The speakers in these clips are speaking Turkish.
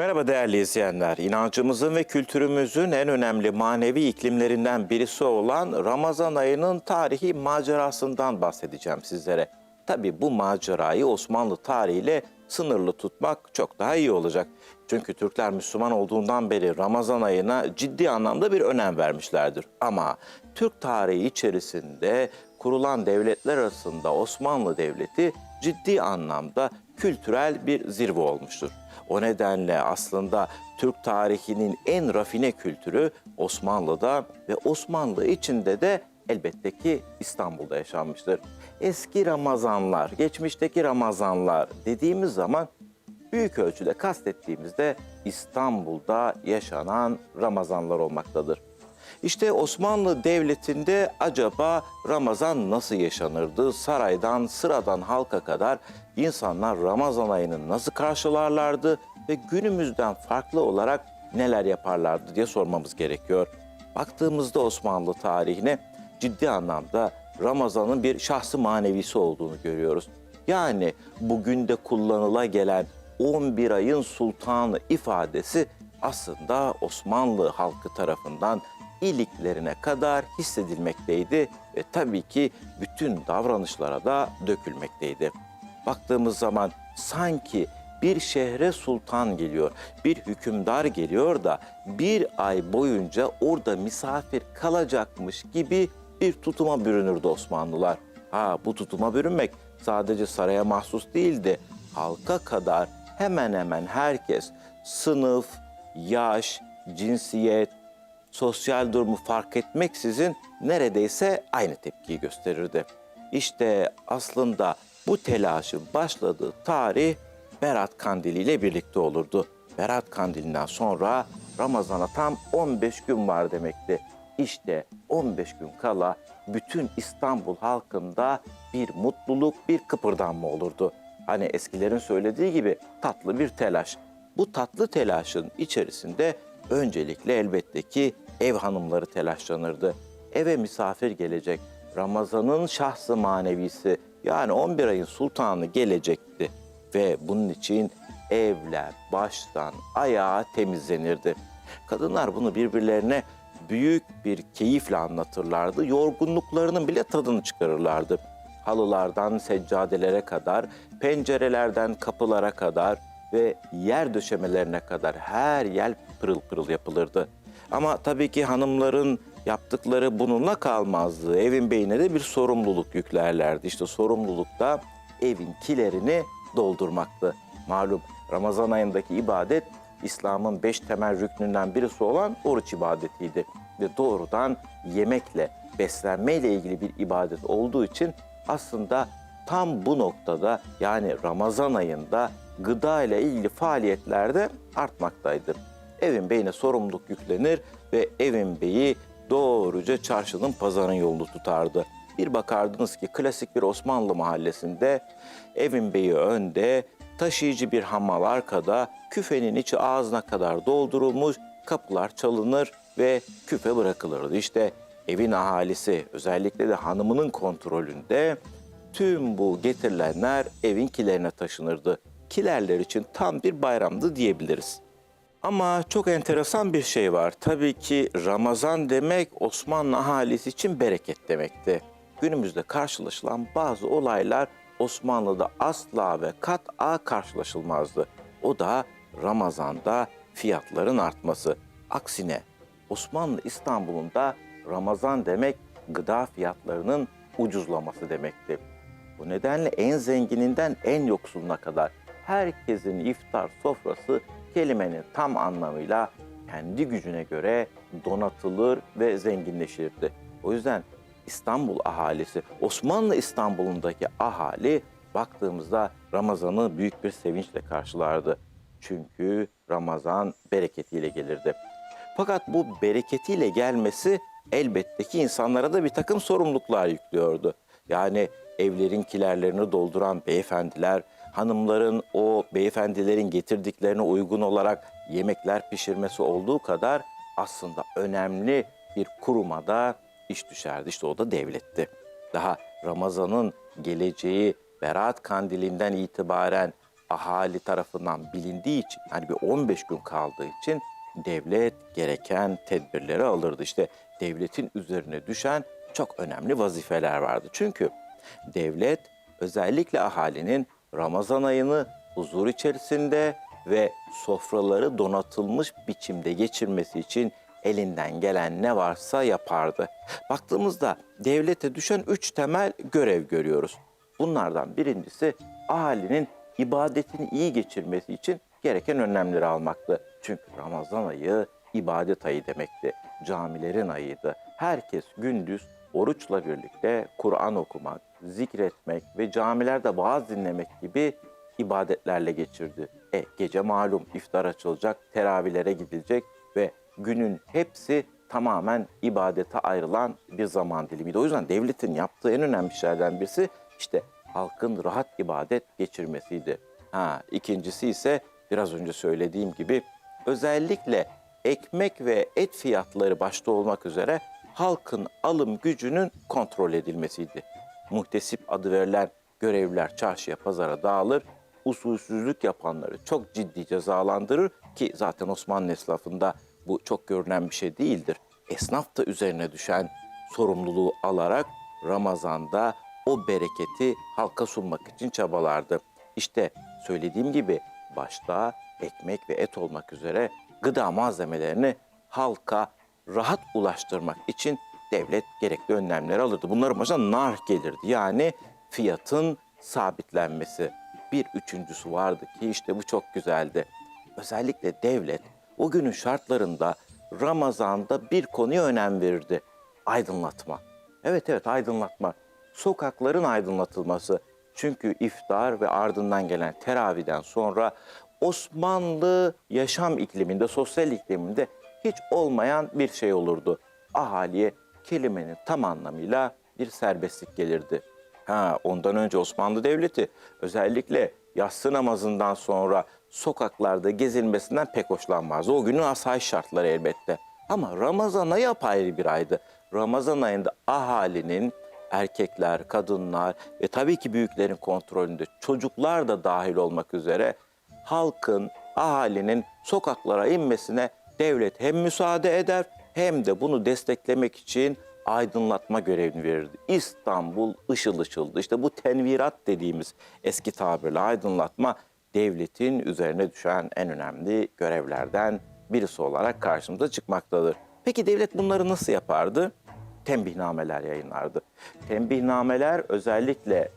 Merhaba değerli izleyenler. İnancımızın ve kültürümüzün en önemli manevi iklimlerinden birisi olan Ramazan ayının tarihi macerasından bahsedeceğim sizlere. Tabi bu macerayı Osmanlı tarihiyle sınırlı tutmak çok daha iyi olacak. Çünkü Türkler Müslüman olduğundan beri Ramazan ayına ciddi anlamda bir önem vermişlerdir. Ama Türk tarihi içerisinde kurulan devletler arasında Osmanlı Devleti ciddi anlamda kültürel bir zirve olmuştur. O nedenle aslında Türk tarihinin en rafine kültürü Osmanlı'da ve Osmanlı içinde de elbette ki İstanbul'da yaşanmıştır. Eski Ramazanlar, geçmişteki Ramazanlar dediğimiz zaman büyük ölçüde kastettiğimizde İstanbul'da yaşanan Ramazanlar olmaktadır. İşte Osmanlı Devleti'nde acaba Ramazan nasıl yaşanırdı? Saraydan, sıradan halka kadar insanlar Ramazan ayını nasıl karşılarlardı ve günümüzden farklı olarak neler yaparlardı diye sormamız gerekiyor. Baktığımızda Osmanlı tarihine ciddi anlamda Ramazan'ın bir şahsı manevisi olduğunu görüyoruz. Yani bugün de kullanıla gelen 11 ayın sultanı ifadesi aslında Osmanlı halkı tarafından iliklerine kadar hissedilmekteydi ve tabii ki bütün davranışlara da dökülmekteydi. Baktığımız zaman sanki bir şehre sultan geliyor, bir hükümdar geliyor da bir ay boyunca orada misafir kalacakmış gibi bir tutuma bürünürdü Osmanlılar. Ha bu tutuma bürünmek sadece saraya mahsus değildi. Halka kadar hemen hemen herkes sınıf, yaş, cinsiyet, sosyal durumu fark etmeksizin neredeyse aynı tepkiyi gösterirdi. İşte aslında bu telaşın başladığı tarih Berat Kandili ile birlikte olurdu. Berat Kandili'nden sonra Ramazan'a tam 15 gün var demekti. İşte 15 gün kala bütün İstanbul halkında bir mutluluk, bir kıpırdanma olurdu. Hani eskilerin söylediği gibi tatlı bir telaş. Bu tatlı telaşın içerisinde öncelikle elbette ki ev hanımları telaşlanırdı. Eve misafir gelecek, Ramazan'ın şahsı manevisi yani 11 ayın sultanı gelecekti ve bunun için evler baştan ayağa temizlenirdi. Kadınlar bunu birbirlerine büyük bir keyifle anlatırlardı. Yorgunluklarının bile tadını çıkarırlardı. Halılardan seccadelere kadar, pencerelerden kapılara kadar ve yer döşemelerine kadar her yer pırıl pırıl yapılırdı. Ama tabii ki hanımların yaptıkları bununla kalmazdı. Evin beyine de bir sorumluluk yüklerlerdi. İşte sorumluluk da evin kilerini doldurmaktı. Malum Ramazan ayındaki ibadet İslam'ın beş temel rüknünden birisi olan oruç ibadetiydi. Ve doğrudan yemekle, beslenmeyle ilgili bir ibadet olduğu için aslında tam bu noktada yani Ramazan ayında gıda ile ilgili faaliyetlerde artmaktaydı. Evin beyine sorumluluk yüklenir ve evin beyi doğruca çarşının pazarın yolunu tutardı. Bir bakardınız ki klasik bir Osmanlı mahallesinde evin beyi önde, taşıyıcı bir hamal arkada, küfenin içi ağzına kadar doldurulmuş, kapılar çalınır ve küfe bırakılırdı. İşte evin ahalisi özellikle de hanımının kontrolünde tüm bu getirilenler evin kilerine taşınırdı. Kilerler için tam bir bayramdı diyebiliriz. Ama çok enteresan bir şey var. Tabii ki Ramazan demek Osmanlı ahalisi için bereket demekti. Günümüzde karşılaşılan bazı olaylar Osmanlı'da asla ve kat'a karşılaşılmazdı. O da Ramazan'da fiyatların artması. Aksine Osmanlı İstanbul'unda Ramazan demek gıda fiyatlarının ucuzlaması demekti. Bu nedenle en zengininden en yoksuluna kadar herkesin iftar sofrası kelimenin tam anlamıyla kendi gücüne göre donatılır ve zenginleşirdi. O yüzden İstanbul ahalisi, Osmanlı İstanbul'undaki ahali baktığımızda Ramazan'ı büyük bir sevinçle karşılardı. Çünkü Ramazan bereketiyle gelirdi. Fakat bu bereketiyle gelmesi elbette ki insanlara da bir takım sorumluluklar yüklüyordu. Yani evlerin kilerlerini dolduran beyefendiler, hanımların o beyefendilerin getirdiklerine uygun olarak yemekler pişirmesi olduğu kadar aslında önemli bir kurumada iş düşerdi. İşte o da devletti. Daha Ramazan'ın geleceği Berat Kandili'nden itibaren ahali tarafından bilindiği için hani bir 15 gün kaldığı için devlet gereken tedbirleri alırdı. İşte devletin üzerine düşen çok önemli vazifeler vardı. Çünkü devlet özellikle ahalinin Ramazan ayını huzur içerisinde ve sofraları donatılmış biçimde geçirmesi için elinden gelen ne varsa yapardı. Baktığımızda devlete düşen üç temel görev görüyoruz. Bunlardan birincisi ahalinin ibadetini iyi geçirmesi için gereken önlemleri almaktı. Çünkü Ramazan ayı ibadet ayı demekti. Camilerin ayıydı. Herkes gündüz oruçla birlikte Kur'an okumak, zikretmek ve camilerde vaaz dinlemek gibi ibadetlerle geçirdi. E gece malum iftar açılacak, teravihlere gidilecek ve günün hepsi tamamen ibadete ayrılan bir zaman dilimiydi. O yüzden devletin yaptığı en önemli şeylerden birisi işte halkın rahat ibadet geçirmesiydi. Ha, ikincisi ise biraz önce söylediğim gibi özellikle ekmek ve et fiyatları başta olmak üzere halkın alım gücünün kontrol edilmesiydi. Muhtesip adı verilen görevliler çarşıya pazara dağılır, usulsüzlük yapanları çok ciddi cezalandırır ki zaten Osmanlı esnafında bu çok görünen bir şey değildir. Esnaf da üzerine düşen sorumluluğu alarak Ramazan'da o bereketi halka sunmak için çabalardı. İşte söylediğim gibi başta ekmek ve et olmak üzere gıda malzemelerini halka rahat ulaştırmak için devlet gerekli önlemleri alırdı. Bunların başına nar gelirdi. Yani fiyatın sabitlenmesi. Bir üçüncüsü vardı ki işte bu çok güzeldi. Özellikle devlet o günün şartlarında Ramazan'da bir konuya önem verirdi. Aydınlatma. Evet evet aydınlatma. Sokakların aydınlatılması. Çünkü iftar ve ardından gelen teraviden sonra Osmanlı yaşam ikliminde, sosyal ikliminde hiç olmayan bir şey olurdu. Ahaliye kelimenin tam anlamıyla bir serbestlik gelirdi. Ha, ondan önce Osmanlı Devleti özellikle yatsı namazından sonra sokaklarda gezilmesinden pek hoşlanmazdı. O günün asayiş şartları elbette. Ama Ramazan ayı apayrı bir aydı. Ramazan ayında ahalinin erkekler, kadınlar ve tabii ki büyüklerin kontrolünde çocuklar da dahil olmak üzere halkın, ahalinin sokaklara inmesine devlet hem müsaade eder hem de bunu desteklemek için aydınlatma görevini verirdi. İstanbul ışıl ışıldı. İşte bu tenvirat dediğimiz eski tabirle aydınlatma devletin üzerine düşen en önemli görevlerden birisi olarak karşımıza çıkmaktadır. Peki devlet bunları nasıl yapardı? Tembihnameler yayınlardı. Tembihnameler özellikle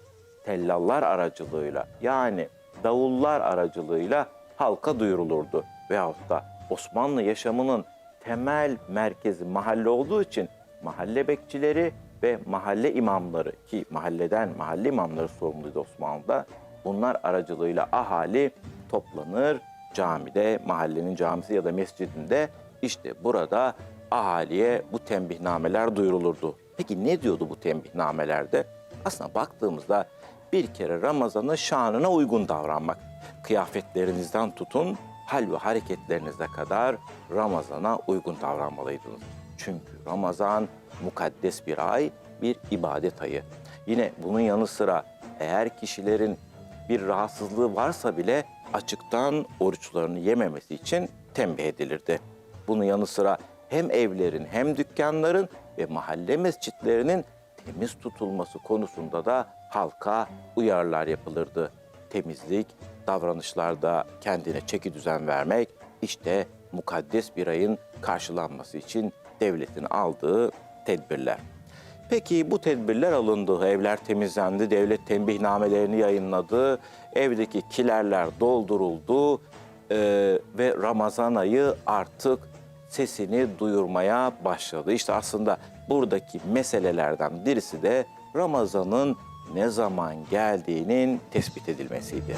tellallar aracılığıyla yani davullar aracılığıyla halka duyurulurdu. Veyahut da Osmanlı yaşamının temel merkezi mahalle olduğu için mahalle bekçileri ve mahalle imamları ki mahalleden mahalle imamları sorumluydu Osmanlı'da. Bunlar aracılığıyla ahali toplanır camide, mahallenin camisi ya da mescidinde işte burada ahaliye bu tembihnameler duyurulurdu. Peki ne diyordu bu tembihnamelerde? Aslında baktığımızda bir kere Ramazan'ın şanına uygun davranmak. Kıyafetlerinizden tutun, hal ve hareketlerinize kadar Ramazan'a uygun davranmalıydınız. Çünkü Ramazan mukaddes bir ay, bir ibadet ayı. Yine bunun yanı sıra eğer kişilerin bir rahatsızlığı varsa bile açıktan oruçlarını yememesi için tembih edilirdi. Bunun yanı sıra hem evlerin hem dükkanların ve mahalle mescitlerinin temiz tutulması konusunda da halka uyarılar yapılırdı. Temizlik, davranışlarda kendine çeki düzen vermek işte mukaddes bir ayın karşılanması için devletin aldığı tedbirler. Peki bu tedbirler alındı, evler temizlendi, devlet tembihnamelerini yayınladı, evdeki kilerler dolduruldu eee, ve Ramazan ayı artık sesini duyurmaya başladı. İşte aslında buradaki meselelerden birisi de Ramazan'ın ne zaman geldiğinin tespit edilmesiydi.